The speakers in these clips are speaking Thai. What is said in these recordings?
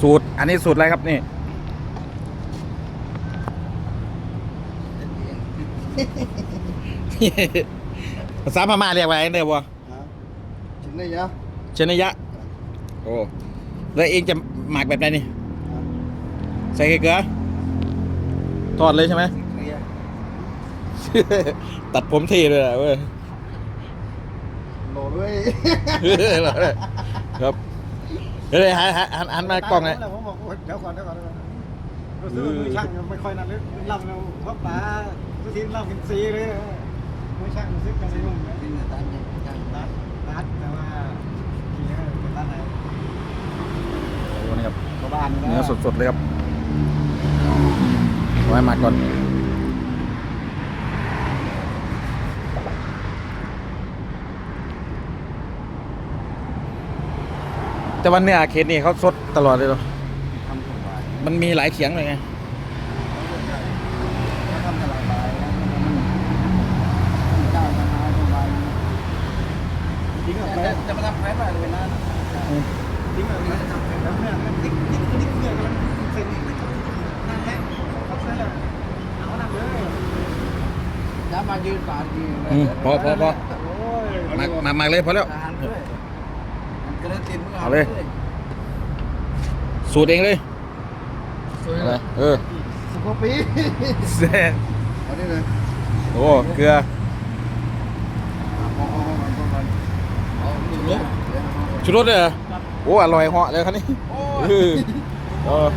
สูตร อันนี้สูตรอะไรครับนี่ ภาษาพม่าเรียกว่าอะไรเนี่ยบัวถึงได้ยังชนยะ โอ้แล้วเองจะหมักแบบไหนนี่ ใส่เกลือทอดเลยใช่ไหมตัดผมเท่เลยอะเว้ยโหลด้วยครับ เดี๋ยวเลยหันหันหันหันมากล้องเลยแล้วผมบอกโอ๊ยเดี๋ยวก่อนเดี๋ยวก่อนเดี๋ยวก่อนรู้สึกว่ามือช่างไม่ค่อยนั่นเลยลำเราเพราะป๋าทุกทีลำเป็นซีเลยมือช่างรู้สึกกันในนุ่มนะตัดตัดแต่ว่าทีนี้เป็นตัดไหนโอ้นี่ครับชาวบ้านเนื้อสดๆเลยครับเอาไว้หมักก่อน แต่วันเนี้ยเขตนี่เขาสดตลอดเลยเหรอทำสบายมันมีหลายเขียงเลยไงทำสบายไปเจ้าจะหาสบายจริงๆจะแบบจะมาทำแพ้ไปเลยนะจริงๆแบบแล้วเนี่ยมันติ๊กติ๊กติ๊กเนี่ยมันเซ็นนั่นแหละเขาเซ็นแล้วเอานั่นเลยจะมายืนปาดยืน อืมพอพอพอโอ้ยหมักหมักหมักเลยพอแล้วทหารด้วยมันก็ เลยติดมือเอาเลยสูตรเองเลยสวยเอาเลเลยยเออสิบกว่าปีแซ่บเอานี่เลยโอ้เกลือเอาเอาเอาเอาเอาเอาชูรสเลยเหรอโอ้อร่อยเหาะเลยครับนี่เออเออ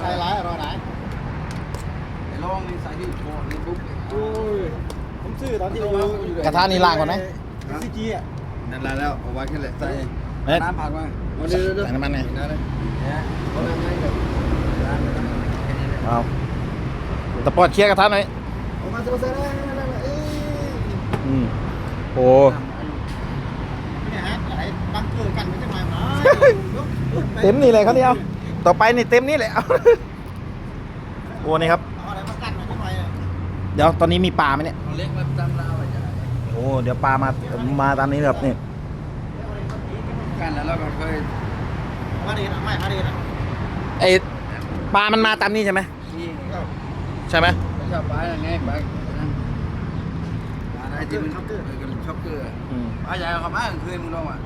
ใส่ร้ายอร่อยไหนลองนี่ใส่ที่โชว์นี่ปุ๊บโอ้ยผมซื้อตอนที่กระทะนี่ล้างก่อนไหม ซีจีอะ นั่นแหละแล้วเอาไว้แค่แหละใส่เอ๊ะน้ำผักมาใส่น้ำมันไงนะเลยเอาน้ำให้กับร้านแค่นี้เลยเอาตะปอดเคลียร์กระทะหน่อยเอามาใส่ใส่ได้เอ้ยอืมโอ้เนี่ยฮะอะไรบังเกิดกันไม่ใช่ไหมหมาเต็มนี่เลยครับนี่เอาต่อไปนี่เต็มนี่เลยเอาโอ้นี่ครับเอาอะไรมากั้นไม่ใช่ไหมเดี๋ยวตอนนี้มีปลาไหมเนี่ยเล็กมาตำลาวอะจ้ะ โอ้เดี๋ยวปลามามาตามนี้ครับนี่กันแล้วเราก็เคยมาดีนะไม่มาดีนะไอปลามันมาตามนี้ใช่ไหมนี่ใช่ไหมไม่ชอบไปยังไงไปอะไรที่มันชอบเกลือชอบเกลืออืมปลาใหญ่เขามาคืนมึงลองอะ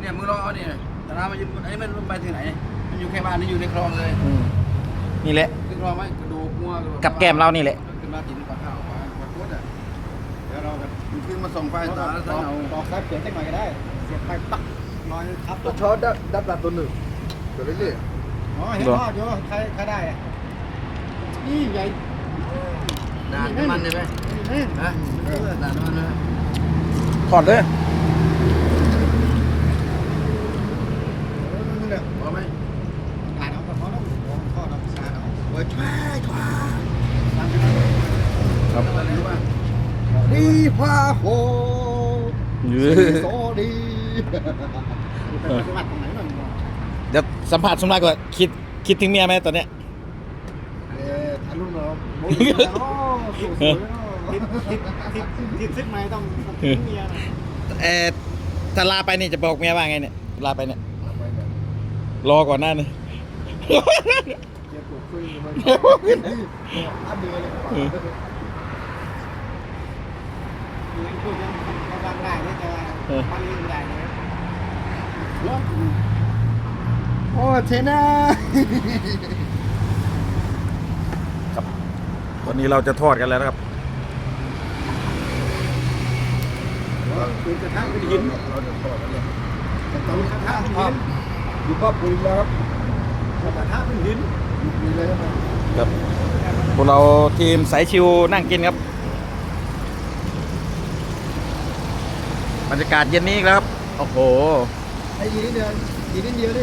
เนี่ยมึงลองเอาเนี่ยแต่น้ำมันอยู่ไอ้มันไปถึงไหน มันอยู่แค่บ้านนี่อยู่ในคลองเลยอืมนี่แหละขึ้นคลองไหมกระดูกงัวกับแก้มเรานี่แหละ ขึ้นมาติดปลาข้าวปลาปลาโคตรอะ เดี๋ยวเรามันขึ้นมาส่งไฟตาแล้วตอกเอาตอกสายเปลี่ยนได้หน่อยก็ได้ เสียบไปปักลอยทับตัวช็อตดับดับดับตัวหนึ่งตัวเรื่อยอ๋อเห็นพ่อเยอะใครใครได้อะนี่ใหญ่ๆด่านน้ำมันใช่ไหมฮะด่านน้ำมันนะถอดเลยพอไหมผ่านเอากับเขาแล้วพ่อเราสาเอาโอ้ยช่วยช่วยครับอะไรรู้ป่ะ ดีพาโหเอโซอดีไปปฏิบัติตรงไหนหน่อยเดี๋ยวสัมผัสสมรักก่อนคิดคิดถึงเมียไหมตอนเนี้ยเอ๊ะถ่ายรูปหน่อยโอ้ยโอ้สวยทิศทิศทิศทิศทิศไหมต้องต้องเมียเออถ้าลาไปนี่จะบอกเมียว่าไงเนี่ยลาไปเนี่ยรอก่อนหน้านี่เจ็บปวดคุยมันอั พเดือนเลยพูดยังกำลังได้เนี่ยแต่มันล่นได้เลยโอ้เทน่าวันนี้เราจะทอดกันแล้วนะครับปืนกระทะเป็นหินเราจะทอดแล้วเนี่ยปืนกระทะเป็นหินอยู่ป้าปุ๋ยแล้วครับกระทะเป็นหินมีเลยครับครับพวกเราทีมสายชิวนั่งกินครับ บรรยากาศเย็นนี้อีกแล้วครับ โอ้โห ไอ้ยีนิดเดียวยีนิดเดียวดิ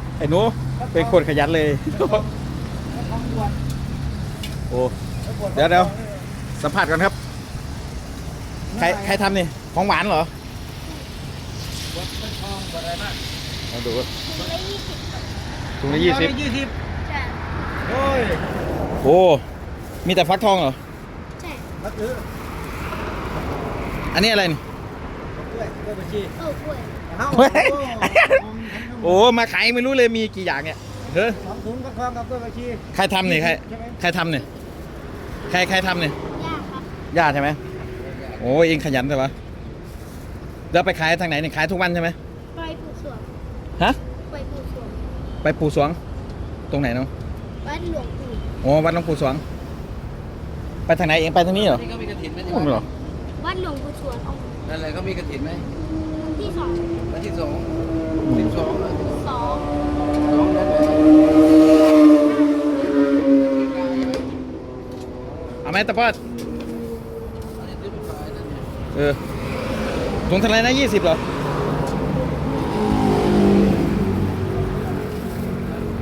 องเหรอไอ้หนูเป็นคนขยันเลยทองบวชโอ้ เดี๋ยวเดี๋ยวสัมผัสก่อนครับ ใครใครทำนี่ ของหวานเหรอบวชเป็นทองบวชอะไรบ้างมาดูถุงละยี่สิบถุงละยี่สิบยี่สิบใช่โอ้ยโอ้มีแต่ฟักทองเหรอ ใช่มาซื้ออันนี้อะไรนี่ด้วยด้วยบัญชีเออกล้วยเอาเฮ้ย โอ้มาขายไม่รู้เลยมีกี่อย่างเนี่ยเฮ้ยสองถุงกับทองกับด้วยบัญชีใครทำนี่ใครใช่ไหมใครทำเนี่ยใครใครทำเนี่ยยากครับญาติใช่ไหมโอ้เองขยันแต่วะเดี๋ยวไปขายทางไหนเนี่ยขายทุกวันใช่ไหมไปปูสวงฮะไปปูสวงไปปู่สวง ตรงไหนเนาะวัดหลวงปู่โอ้วัดหลวงปู่สวง ไปทางไหนเองไปทางนี้เหรอนี่ก็มีกระถินไหมนู่นเหรอวัดหลวงปู่สวงเอานั่นแหละก็มีกระถินไหมที่สองวันที่สองสิบสองอะสอง สองนั่นแหละ เอาไหมตะปอดอันนี้ซื้อไปขายนั่นเนี่ยเออถุงเท่าไหรนะยี่สิบเหรอ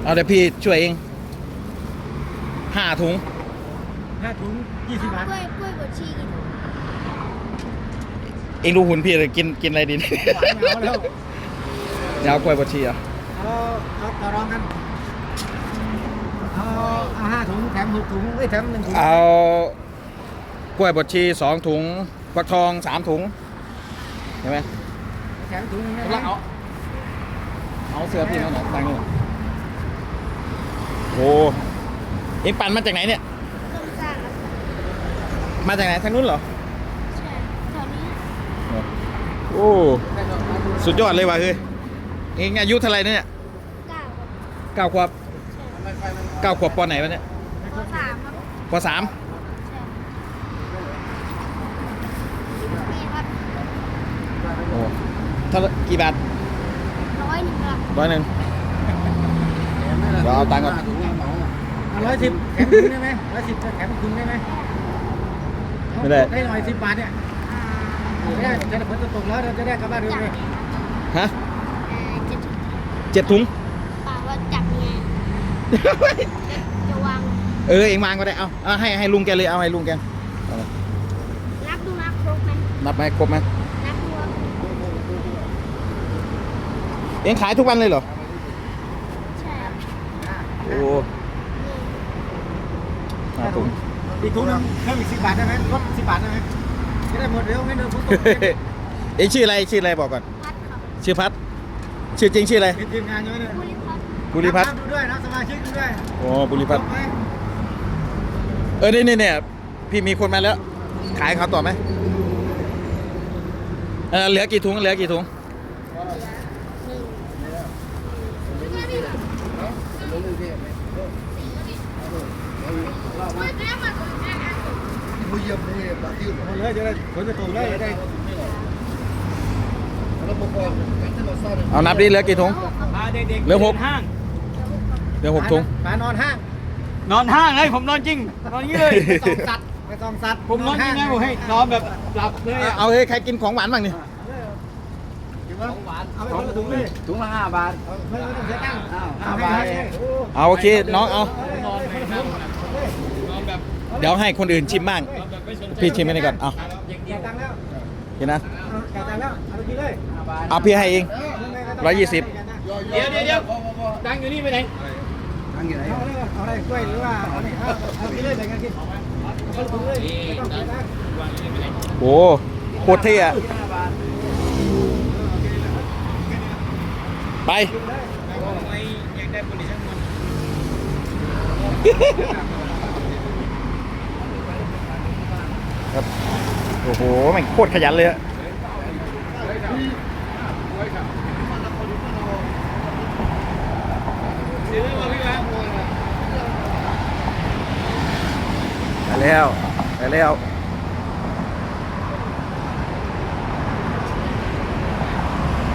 เอาเดี๋ยวพี่ช่วยเองห้าถุงห้าถุงยี่สิบบาทกล้วยกล้วยบดชีกินเองดูหุ่นพี่เลยกินกินอะไรดีหวานเหงาแล้ว เดี๋ยวเอากล้วยบดชีเหรอะ เอาเอาต่อรองกันเอาเอาห้าถุงแถมหกถุงเอ้ยแถมหนึ่งถุงเอากล้วยบดชีสองถุงฟักทองสามถุงเห็นไหมแถมถุงหนึงเอาเอาเอาเสื้อพี่มาหน่อยตังค์นี่โอ้เอ็งปั่นมาจากไหนเนี่ยเครื่องสารับมาจากไหนทางนู้นเหรอ ใช่แถวนี้ โอ้ สุดยอดเลยว่ะเฮ้ย เองอายุเท่าไหร่เนี่ยเก้าครับเก้าขวบใช่เก้าขวบปอไหนวะเนี่ยปสามครับปอสามใช่นี่ครับโอ้เท่าไหร่กี่บาทร้อยหนึ่งครับร้อยหนึ่งเดี๋ยวเอาตังค์ก่อนถุงละเหมาร้อยสิบแถมถุงได้ไหมร้อยสิบแถมถุงได้ไหมไม่ได้ได้หน่อยสิบบาทเนี่ยอ่าไม่ได้จะฝนจะตกแล้วเราจะได้กลับบ้านเร็วจับเลยไงครับฮะเอ่อจะถูก เจ็ดถุงป่าว่าจับไงจะวางเออเองมาก็ได้เอาเอาให้ให้ลุงแกเลยเอาให้ลุงแกเอามานับดูนะครบไหมนับไหมครบไหมนับดูว่าเองขายทุกวันเลยเหรอใช่ครับโอ้ห้าถุงอีกถุงหนึงเพิ่มอีกสิบบาทได้ไหมลดสิบบาทได้ไหมจะได้หมดเร็วไม่เดินฝนตกเองชื่ออะไรชื่ออะไรบอกก่อน พัดครับชื่อพัด ชื่อจริงชื่ออะไรเป็นทีมงานอยู่ไหมเนี่ยภูริพัฒน์บุริพัฒน์ดูด้วยนะสมาชิกดูด้วยโอ้บุริพัฒน์จบไหมเออนี่นี่เนี่ยพี่มีคนมาแล้ว ขายเขาต่อไหมเออเหลือกี่ถุงเหลือกี่ถุงหนึ่งลงกรุงเทพไหมไม่ได้มาตรงนี้นะมือเยี่ยมมือเยี่ยมปากที่หมดเลยจะได้ฝนจะตกเลยจะได้แล้วพวกเราการที่เราสร้าง เอานับดิเหลือกี่ถุง พาเด็กๆเหลือหกห้าง เหลือหกถุงพานอนห้างนอนห้างเลยผมนอนจริง นอนอย่างนี้เลย ไปส่องสัตว์ไปส่องสัตว์ผมนอนจริงนะผมให้นอนแบบหลับเลยเอาอะเอาเฮ้ยใครกินของหวานบ้างนี่ของหวานเอาไปคนละถุงเลยถุงละห้าบาทไม่ไม่ต้องเสียตังค์อ้าวเอาห้าให้บาทให้ให้โอ้เอาโอเคน้องเอา นอนในห้างนอนแบบเดี๋ยวให้คนอื่นชิมบ้าง นอนแบบไม่สนใจพี่ชิมไปนี่ก่อนเอาจ่ายตังค์แล้ว กินนะเอาจ่ายตังค์แล้วเอาไปกินเลยห้าบาทเอาพี่ให้เองร้อยยี่สิบเดี๋ยวเดี๋ยวเดี๋ยวดังอยู่นี่ไปไหนทั้งอยู่ไหนเอาเลยเอาอะไรกล้วยหรือว่าเอาเนี่ยเอาเอากินเลยแบ่งกันกินเอาคนละถุงเลยไม่ต้องเสียตังค์วางอยู่นี่ไปไหนโอ้โคตรเท่อะห้าบาทไป ไม่อยากได้บริษัทมัน ครับ โอ้โหแม่งโคตรขยันเลยอะไปแล้วไปแล้ว